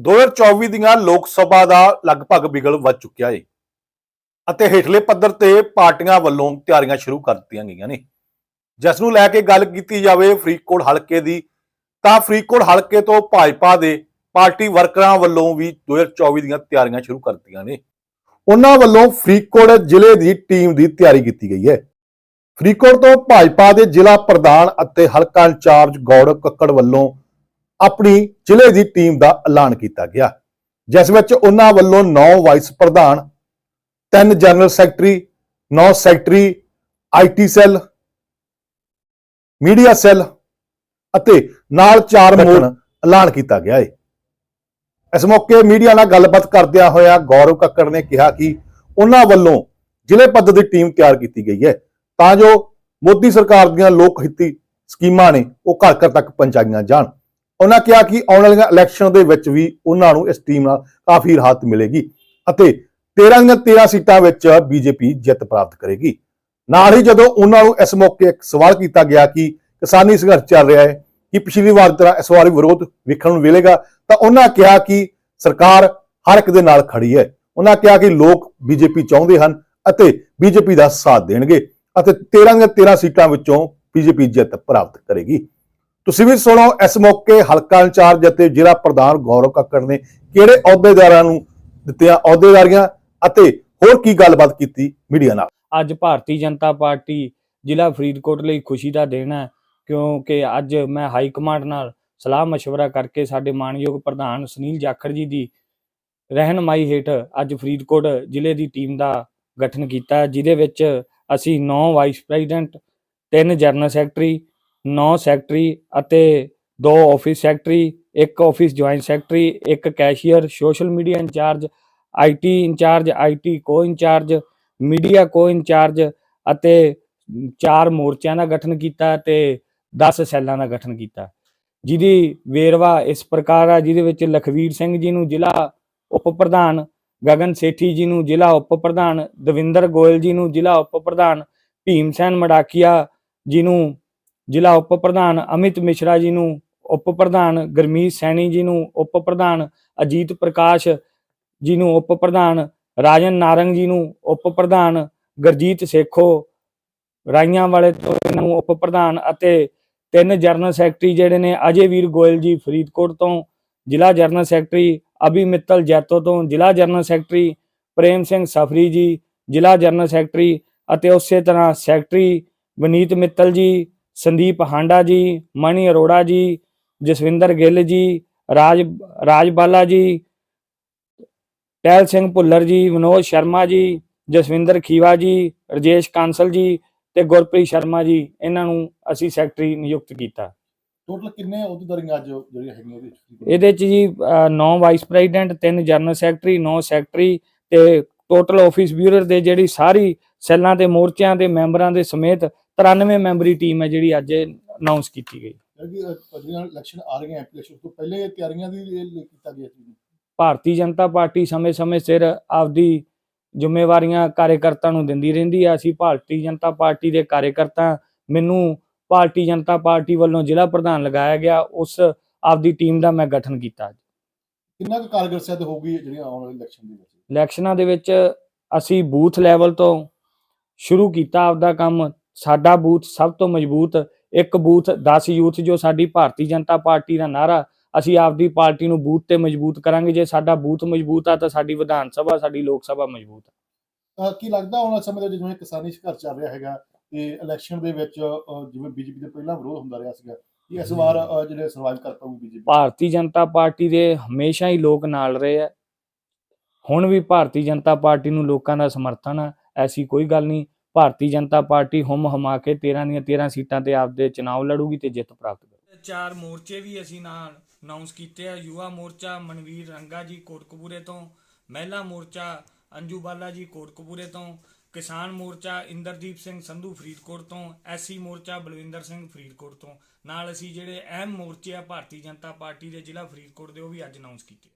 2024 ਦੀਆਂ ਲੋਕ ਸਭਾ ਦਾ ਲਗਭਗ ਬਿਗਲ ਵੱਜ ਚੁੱਕਿਆ ਏ। ਅਤੇ ਹੇਠਲੇ ਪੱਧਰ ਤੇ ਪਾਰਟੀਆਂ ਵੱਲੋਂ ਤਿਆਰੀਆਂ ਸ਼ੁਰੂ ਕਰ ਦਿੱਤੀਆਂ ਗਈਆਂ ਨੇ। ਜਿਸ ਨੂੰ ਲੈ ਕੇ ਗੱਲ ਕੀਤੀ ਜਾਵੇ ਫਰੀਦਕੋਟ ਹਲਕੇ ਦੀ, ਤਾਂ ਫਰੀਦਕੋਟ ਹਲਕੇ ਤੋਂ ਭਾਜਪਾ ਦੇ ਪਾਰਟੀ ਵਰਕਰਾਂ ਵੱਲੋਂ ਵੀ 2024 ਦੀਆਂ ਤਿਆਰੀਆਂ ਸ਼ੁਰੂ ਕਰ ਦਿੱਤੀਆਂ ਨੇ। ਉਹਨਾਂ ਵੱਲੋਂ ਫਰੀਦਕੋਟ ਜ਼ਿਲ੍ਹੇ ਦੀ ਟੀਮ ਦੀ ਤਿਆਰੀ ਕੀਤੀ ਗਈ ਹੈ। ਫਰੀਦਕੋਟ ਤੋਂ ਭਾਜਪਾ ਦੇ ਜ਼ਿਲ੍ਹਾ ਪ੍ਰਧਾਨ ਅਤੇ ਹਲਕਾ ਇੰਚਾਰਜ ਗੌਰਵ ਕੱਕੜ ਵੱਲੋਂ ਆਪਣੀ ਜ਼ਿਲ੍ਹੇ ਦੀ ਟੀਮ ਦਾ ਐਲਾਨ ਕੀਤਾ ਗਿਆ ਜਿਸ ਵਿੱਚ ਉਹਨਾਂ ਵੱਲੋਂ 9 ਵਾਈਸ ਪ੍ਰਧਾਨ 3 general secretary 9 secretary IT cell media cell ਅਤੇ ਨਾਲ ਚਾਰ ਮੋੜ ਐਲਾਨ ਕੀਤਾ ਗਿਆ ਹੈ ਇਸ ਮੌਕੇ ਮੀਡੀਆ ਨਾਲ ਗੱਲਬਾਤ ਕਰਦਿਆਂ ਹੋਇਆ ਗੌਰਵ ਕੱਕੜ ਨੇ ਕਿਹਾ ਕਿ ਉਹਨਾਂ ਵੱਲੋਂ ਜ਼ਿਲ੍ਹੇ ਪੱਧਰ ਦੀ ਟੀਮ ਤਿਆਰ ਕੀਤੀ ਗਈ ਹੈ ਤਾਂ ਜੋ ਮੋਦੀ ਸਰਕਾਰ ਦੀਆਂ ਲੋਕ ਹਿੱਤੀ ਸਕੀਮਾਂ ਨੇ ਉਹ ਘਰ ਘਰ ਤੱਕ ਪਹੁੰਚਾਈਆਂ ਜਾਣ। ਉਹਨਾਂ ਕਿਹਾ ਕਿ ਆਉਣ ਵਾਲੀਆਂ ਇਲੈਕਸ਼ਨ ਦੇ ਵਿੱਚ ਵੀ ਉਹਨਾਂ ਨੂੰ ਇਸ ਟੀਮ ਨਾਲ ਕਾਫੀ ਰਾਹਤ ਮਿਲੇਗੀ ਅਤੇ 13 ਦੀਆਂ 13 ਸੀਟਾਂ ਵਿੱਚ ਬੀਜੇਪੀ ਜਿੱਤ ਪ੍ਰਾਪਤ ਕਰੇਗੀ। ਨਾਲ ਹੀ ਜਦੋਂ ਉਹਨਾਂ ਨੂੰ ਇਸ ਮੌਕੇ ਇੱਕ ਸਵਾਲ ਕੀਤਾ ਗਿਆ ਕਿ ਕਿਸਾਨੀ ਸੰਘਰਸ਼ ਚੱਲ ਰਿਹਾ ਹੈ, ਕਿ ਪਿਛਲੀ ਵਾਰ ਤਰ੍ਹਾਂ ਇਸ ਵਾਰ ਵਿਰੋਧ ਵੇਖਣ ਨੂੰ ਮਿਲੇਗਾ, ਤਾਂ ਉਹਨਾਂ ਕਿਹਾ ਕਿ ਸਰਕਾਰ ਹਰ ਇੱਕ ਦੇ ਨਾਲ ਖੜੀ ਹੈ। ਉਹਨਾਂ ਕਿਹਾ ਕਿ ਲੋਕ ਬੀਜੇਪੀ ਚਾਹੁੰਦੇ ਹਨ ਅਤੇ ਬੀਜੇਪੀ ਦਾ ਸਾਥ ਦੇਣਗੇ ਅਤੇ 13 ਦੀਆਂ 13 ਸੀਟਾਂ ਵਿੱਚੋਂ ਬੀਜੇਪੀ ਜਿੱਤ ਪ੍ਰਾਪਤ ਕਰੇਗੀ। ਤੁਸੀਂ ਵੀ ਸੁਣੋ, ਇਸ ਮੌਕੇ ਹਲਕਾ ਇੰਚਾਰਜ ਅਤੇ ਜ਼ਿਲ੍ਹਾ ਪ੍ਰਧਾਨ ਗੌਰਵ ਕੱਕੜ ਨੇ ਕਿਹੜੇ ਅਹੁਦੇਦਾਰਾਂ ਨੂੰ ਦਿੱਤੀਆਂ ਅਹੁਦੇਦਾਰੀਆਂ ਅਤੇ ਹੋਰ ਕੀ ਗੱਲਬਾਤ ਕੀਤੀ ਮੀਡੀਆ ਨਾਲ? ਅੱਜ ਭਾਰਤੀ ਜਨਤਾ ਪਾਰਟੀ ਜ਼ਿਲ੍ਹਾ ਫਰੀਦਕੋਟ ਲਈ ਖੁਸ਼ੀ ਦਾ ਦਿਨ ਹੈ, ਕਿਉਂਕਿ ਅੱਜ ਮੈਂ ਹਾਈ ਕਮਾਂਡ ਨਾਲ ਸਲਾਹ مشਵਰਾ ਕਰਕੇ ਸਾਡੇ ਮਾਨਯੋਗ ਪ੍ਰਧਾਨ ਸੁਨੀਲ ਜਾਖੜ ਜੀ ਦੀ ਰਹਿਨਮਾਈ ਹੇਠ ਅੱਜ ਫਰੀਦਕੋਟ ਜ਼ਿਲ੍ਹੇ ਦੀ ਟੀਮ ਦਾ ਗਠਨ ਕੀਤਾ ਜਿਹਦੇ ਵਿੱਚ ਅਸੀਂ 9 vice president 3 general secretary 9 secretary ਅਤੇ 2 ਆਫਿਸ ਸੈਕਟਰੀ, ਇੱਕ ਆਫਿਸ ਜੁਆਇੰਟ ਸੈਕਟਰੀ, ਇੱਕ cashier, social media incharge IT incharge IT co incharge media co incharge ਅਤੇ ਚਾਰ ਮੋਰਚਿਆਂ ਦਾ ਗਠਨ ਕੀਤਾ ਤੇ 10 ਸੈੱਲਾਂ ਦਾ ਗਠਨ ਕੀਤਾ। ਜਿਹਦੀ ਵੇਰਵਾ ਇਸ ਪ੍ਰਕਾਰ ਆ, ਜਿਹਦੇ ਵਿੱਚ ਲਖਵੀਰ ਸਿੰਘ ਜੀ ਨੂੰ ਜ਼ਿਲ੍ਹਾ ਉਪ ਪ੍ਰਧਾਨ, ਗਗਨ ਸੇਠੀ ਜੀ ਨੂੰ ਜ਼ਿਲ੍ਹਾ ਉਪ ਪ੍ਰਧਾਨ, ਦਵਿੰਦਰ ਗੋਇਲ ਜੀ ਨੂੰ ਜ਼ਿਲ੍ਹਾ ਉਪ ਪ੍ਰਧਾਨ, ਭੀਮ ਸੈਨ ਮੜਾਕੀਆ ਜੀ ਨੂੰ ਜ਼ਿਲ੍ਹਾ ਉਪ ਪ੍ਰਧਾਨ ਅਮਿਤ ਮਿਸ਼ਰਾ ਜੀ ਨੂੰ, ਉਪ ਪ੍ਰਧਾਨ ਗਰਮੀਤ ਸੈਣੀ ਜੀ ਨੂੰ, ਉਪ ਪ੍ਰਧਾਨ ਅਜੀਤ ਪ੍ਰਕਾਸ਼ ਜੀ ਨੂੰ, ਉਪ ਪ੍ਰਧਾਨ ਰਾਜਨ ਨਾਰੰਗ ਜੀ ਨੂੰ, ਉਪ ਪ੍ਰਧਾਨ ਗਰਜੀਤ ਸੇਖੋ ਰਾਈਆਂ ਵਾਲੇ ਤੋਂ ਇਹਨਾਂ ਨੂੰ ਉਪ ਪ੍ਰਧਾਨ ਅਤੇ ਤਿੰਨ ਜਰਨਲ ਸੈਕਟਰੀ ਜਿਹੜੇ ਨੇ ਅਜੇ ਵੀਰ ਗੋਇਲ ਜੀ ਫਰੀਦਕੋਟ ਤੋਂ, ਜ਼ਿਲ੍ਹਾ ਜਰਨਲ ਸੈਕਟਰੀ ਅਭੀ ਮਿੱਤਲ ਜੈਤੋ ਤੋਂ, ਜ਼ਿਲ੍ਹਾ ਜਰਨਲ ਸੈਕਟਰੀ ਪ੍ਰੇਮ ਸਿੰਘ ਸਫਰੀ ਜੀ, ਜ਼ਿਲ੍ਹਾ ਜਰਨਲ ਸੈਕਟਰੀ ਅਤੇ ਉਸੇ ਤਰ੍ਹਾਂ ਸੈਕਟਰੀ ਵਨੀਤ ਮਿੱਤਲ ਜੀ ਸੰਦੀਪ ਹਾਂਡਾ ਜੀ ਮਣੀ ਅਰੋੜਾ ਜੀ ਜਸਵਿੰਦਰ ਗਿੱਲ ਜੀ ਰਾਜ ਰਾਜ ਬਾਲਾ ਜੀ ਟਹਿਲ ਸਿੰਘ ਭੁੱਲਰ ਜੀ ਵਿਨੋਦ ਸ਼ਰਮਾ ਜੀ ਜਸਵਿੰਦਰ ਖੀਵਾ ਜੀ ਰਜੇਸ਼ ਕਾਂਸਲ ਜੀ ਤੇ ਗੁਰਪ੍ਰੀਤ ਸ਼ਰਮਾ ਜੀ ਇਹਨਾਂ ਨੂੰ ਅਸੀਂ ਸੈਕਟਰੀ ਨਿਯੁਕਤ ਕੀਤਾ। ਟੋਟਲ ਕਿੰਨੇ ਅਹੁਦੇਦਾਰੀਆਂ ਅੱਜ ਜਿਹੜੀਆਂ ਹੈਗੀਆਂ ਇਹਦੇ ਵਿੱਚ? ਇਹਦੇ ਚ ਜੀ 9 vice president 3 general secretary 9 secretary ਤੇ ਟੋਟਲ ਆਫਿਸ ਬਿਊਰੋ ਦੇ ਜਿਹੜੀ ਸਾਰੀ ਸੈੱਲਾਂ ਤੇ ਮੋਰਚਿਆਂ ਦੇ ਮੈਂਬਰਾਂ ਦੇ ਸਮੇਤ 93 ਮੈਂਬਰੀ ਟੀਮ ਹੈ ਜਿਹੜੀ ਅੱਜ ਅਨਾਉਂਸ ਕੀਤੀ ਗਈ। ਕਿਉਂਕਿ ਜਿਹੜੀਆਂ ਇਲੈਕਸ਼ਨ ਆ ਰਹੀਆਂ ਐਮਪੀ ਇਲੈਕਸ਼ਨ ਤੋਂ ਪਹਿਲੇ ਤਿਆਰੀਆਂ ਦੀ ਲਈ ਕੀਤਾ ਗਿਆ ਸੀ। ਭਾਰਤੀ ਜਨਤਾ ਪਾਰਟੀ ਸਮੇਂ-ਸਮੇਂ ਸਿਰ ਆਪਦੀ ਜ਼ਿੰਮੇਵਾਰੀਆਂ ਕਾਰਜਕਰਤਾ ਨੂੰ ਦਿੰਦੀ ਰਹਿੰਦੀ ਹੈ ਅਸੀਂ ਭਾਰਤੀ ਜਨਤਾ ਪਾਰਟੀ ਦੇ ਕਾਰਜਕਰਤਾ ਮੈਨੂੰ ਭਾਰਤੀ ਜਨਤਾ ਪਾਰਟੀ ਵੱਲੋਂ ਜ਼ਿਲ੍ਹਾ ਪ੍ਰਧਾਨ ਲਗਾਇਆ ਗਿਆ। ਉਸ ਆਪਦੀ ਟੀਮ ਦਾ ਮੈਂ ਗਠਨ ਕੀਤਾ ਕਿੰਨਾ ਕੁ ਕਾਰਗਰ ਸਿੱਧ ਹੋਊਗੀ ਜਿਹੜੀਆਂ ਆਉਣ ਵਾਲੇ ਇਲੈਕਸ਼ਨ ਦੇ ਵਿੱਚ? ਇਲੈਕਸ਼ਨਾਂ ਦੇ ਵਿੱਚ ਅਸੀਂ ਬੂਥ ਲੈਵਲ ਤੋਂ ਸ਼ੁਰੂ ਕੀਤਾ ਆਪਦਾ ਕੰਮ। ਸਾਡਾ ਬੂਥ ਸਭ ਤੋਂ ਮਜ਼ਬੂਤ ਇੱਕ ਬੂਥ 10 ਯੂਥ ਜੋ ਸਾਡੀ ਭਾਰਤੀ ਜਨਤਾ ਪਾਰਟੀ ਦਾ ਨਾਰਾ ਅਸੀਂ ਆਪਦੀ ਪਾਰਟੀ ਨੂੰ ਬੂਥ ਤੇ ਮਜ਼ਬੂਤ ਕਰਾਂਗੇ। ਜੇ ਸਾਡਾ ਬੂਥ ਮਜ਼ਬੂਤ ਆ ਤਾਂ ਸਾਡੀ ਵਿਧਾਨ ਸਭਾ ਸਾਡੀ ਲੋਕ ਸਭਾ ਮਜ਼ਬੂਤ ਆ। ਕੀ ਲੱਗਦਾ ਆਉਣ ਵਾਲੇ ਸਮੇਂ ਦੇ ਜਿਵੇਂ ਕਿਸਾਨੀ ਸੰਘਰਸ਼ ਚੱਲ ਰਿਹਾ ਹੈਗਾ ਤੇ ਇਲੈਕਸ਼ਨ ਦੇ ਵਿੱਚ ਜਿਵੇਂ ਬੀਜੇਪੀ ਦੇ ਪਹਿਲਾਂ ਵਿਰੋਧ ਹੁੰਦਾ ਰਿਹਾ ਸੀਗਾ ਕਿ ਇਸ ਵਾਰ ਜਿਹੜੇ ਸਰਵਾਈਵ ਕਰ ਪਾਊਗੀ ਬੀਜੇਪੀ? ਭਾਰਤੀ ਜਨਤਾ ਪਾਰਟੀ ਦੇ ਹਮੇਸ਼ਾ ਹੀ ਲੋਕ ਨਾਲ ਰਹੇ ਆ। ਹੁਣ ਵੀ ਭਾਰਤੀ ਜਨਤਾ ਪਾਰਟੀ ਨੂੰ ਲੋਕਾਂ ਦਾ ਸਮਰਥਨ ਆ। ਐਸੀ ਕੋਈ ਗੱਲ ਨਹੀਂ। ਭਾਰਤੀ ਜਨਤਾ ਪਾਰਟੀ ਹੁਮ ਹਮਾ ਕੇ 13 ਦੀਆਂ 13 ਸੀਟਾਂ ਤੇ ਆਪਦੇ ਚੁਣਾਵ ਲੜੂਗੀ ਤੇ ਜਿੱਤ ਪ੍ਰਾਪਤ ਕਰੂਗੀ। ਚਾਰ ਮੋਰਚੇ ਵੀ ਅਸੀਂ ਨਾਲ ਅਨਾਉਂਸ ਕੀਤੇ ਆ। ਯੁਵਾ ਮੋਰਚਾ ਮਨਵੀਰ ਰੰਗਾ ਜੀ ਕੋਟਕਪੂਰੇ ਤੋਂ, ਮਹਿਲਾ ਮੋਰਚਾ ਅੰਜੂ ਬਾਲਾ ਜੀ ਕੋਟਕਪੂਰੇ ਤੋਂ, ਕਿਸਾਨ ਮੋਰਚਾ ਇੰਦਰਦੀਪ ਸਿੰਘ ਸੰਧੂ ਫਰੀਦਕੋਟ ਤੋਂ, ਐਸਸੀ ਮੋਰਚਾ ਬਲਵਿੰਦਰ ਸਿੰਘ ਫਰੀਦਕੋਟ ਤੋਂ। ਨਾਲ ਅਸੀਂ ਜਿਹੜੇ ਅਹਿਮ ਮੋਰਚੇ ਆ ਭਾਰਤੀ ਜਨਤਾ ਪਾਰਟੀ ਦੇ ਜ਼ਿਲ੍ਹਾ ਫਰੀਦਕੋਟ ਦੇ, ਉਹ ਵੀ ਅੱਜ ਅਨਾਉਂਸ ਕੀਤੇ